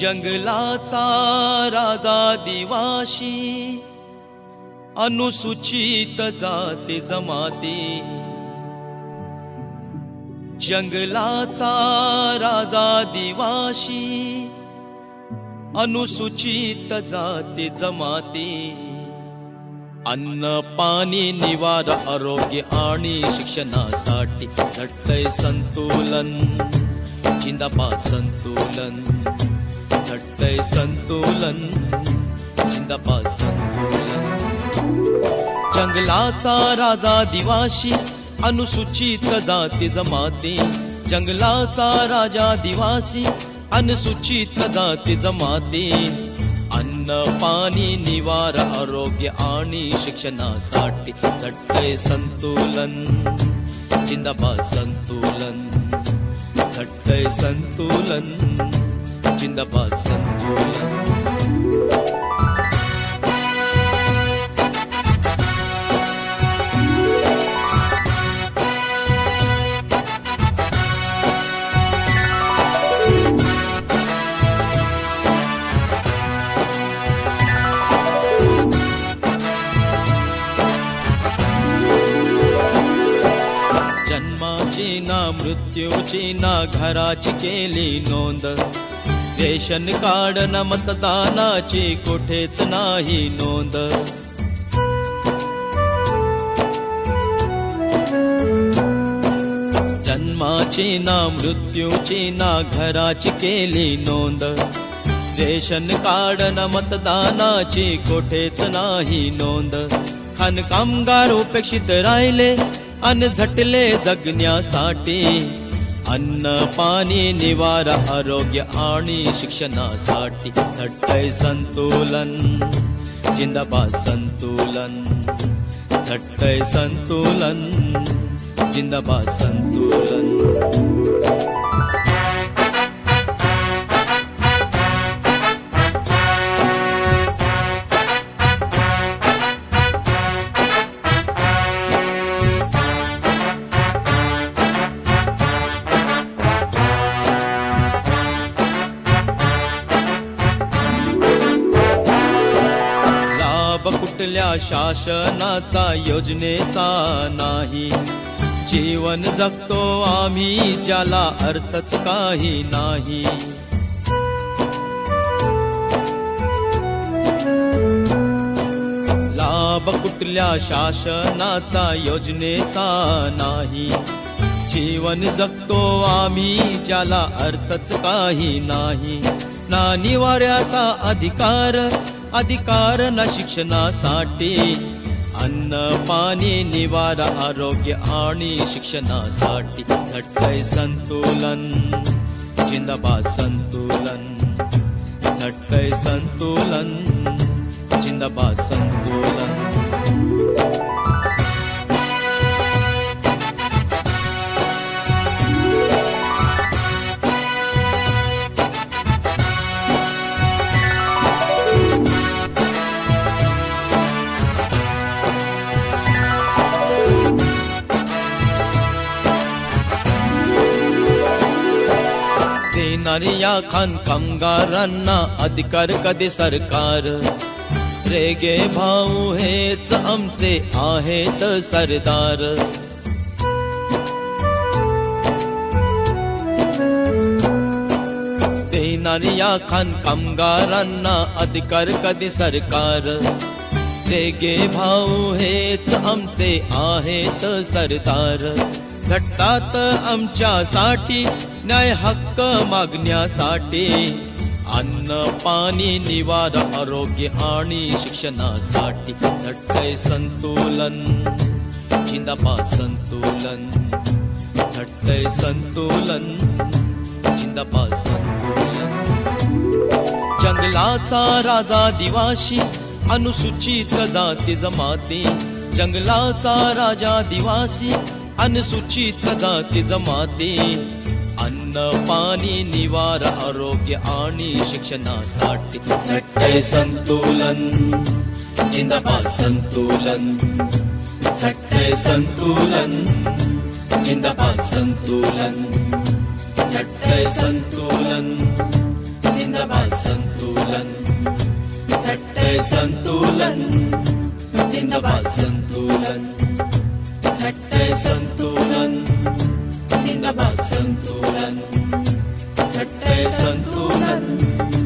जंगलाचा राजा दिवाशी अनुसूचित जाती जमाती. जंगलाचा राजा दिवाशी अनुसूचित जाती जमाती. अन्न पाणी निवार आरोग्य आणि शिक्षणासाठी झटतय संतुलन. जिंदाबाद संतुलन. झटतय संतुलन जिंदाबाद संतुलन. जंगलाचा राजा दिवाशी अनुसूचित जाती जमाती. जंगलाचा राजा दिवासी अनुसूचित जाती जमाती. अन्न पाणी निवार आरोग्य आणि शिक्षणासाठी झटतय संतुलन जिंदाबाद संतुलन. झटतय संतुलन. जिंदाबाद संतुलन जन्माची ना मृत्यूची ना घराची केली नोंद रेशन कार्ड न मतदानाची कुठेच नाही नोंद. जन्माची ना मृत्यूची ना घराची केली नोंद. रेशन कार्ड न मतदानाची कुठेच नाही नोंद. खान कामगार उपेक्षित राहिले अन झटले जगण्यासाठी. अन्न पाणी निवारा आरोग्य आणि शिक्षणासाठी झटतय संतुलन जिंदाबाद संतुलन झटतय संतुलन जिंदाबाद संतुलन लाभ कुठल्या शासनाचा योजनेचा नाही. जीवन जगतो आम्ही ज्याला अर्थच काही नाही. लाभ कुठल्या शासनाचा योजनेचा नाही. जीवन जगतो आम्ही ज्याला अर्थच काही नाही. ना निवाऱ्याचा अधिकार अधिकार ना शिक्षणासाठी अन्न पाणी निवारा आरोग्य आणि शिक्षणासाठी झटतय संतुलन जिंदाबाद संतुलन। झटतय संतुलन जिंदाबाद संतुलन देणारी या खान कामगारांना अधिकार कधी सरकार? रेगे भाऊ हेच आमचे आहेत सरदार. देणारी या खान कामगारांना अधिकार कधी सरकार? रेगे भाऊ हेच आमचे आहेत सरदार. झटतात आमच्यासाठी न्याय हक्क मागण्यासाठी अन्न पाणी निवार आरोग्य आणि शिक्षणासाठी झटतय संतुलन. जिंदाबाद संतुलन. झटतय संतुलन. जिंदाबाद संतुलन. जंगलाचा राजा दिवाशी अनुसूचित जाती जमाती. जंगलाचा राजा दिवासी अनुसूचित जाती जमाती. अन्न पाणी निवार आरोग्य आणि शिक्षणासाठी झटतय संतुलन जिंदाबाद संतुलन. झटतय संतुलन जिंदाबाद संतुलन. झटतय संतुलन जिंदाबाद संतुलन. झटतय संतुलन जिंदाबाद संतुलन. झटतय संतुलन संतुलन झटतय संतुलन.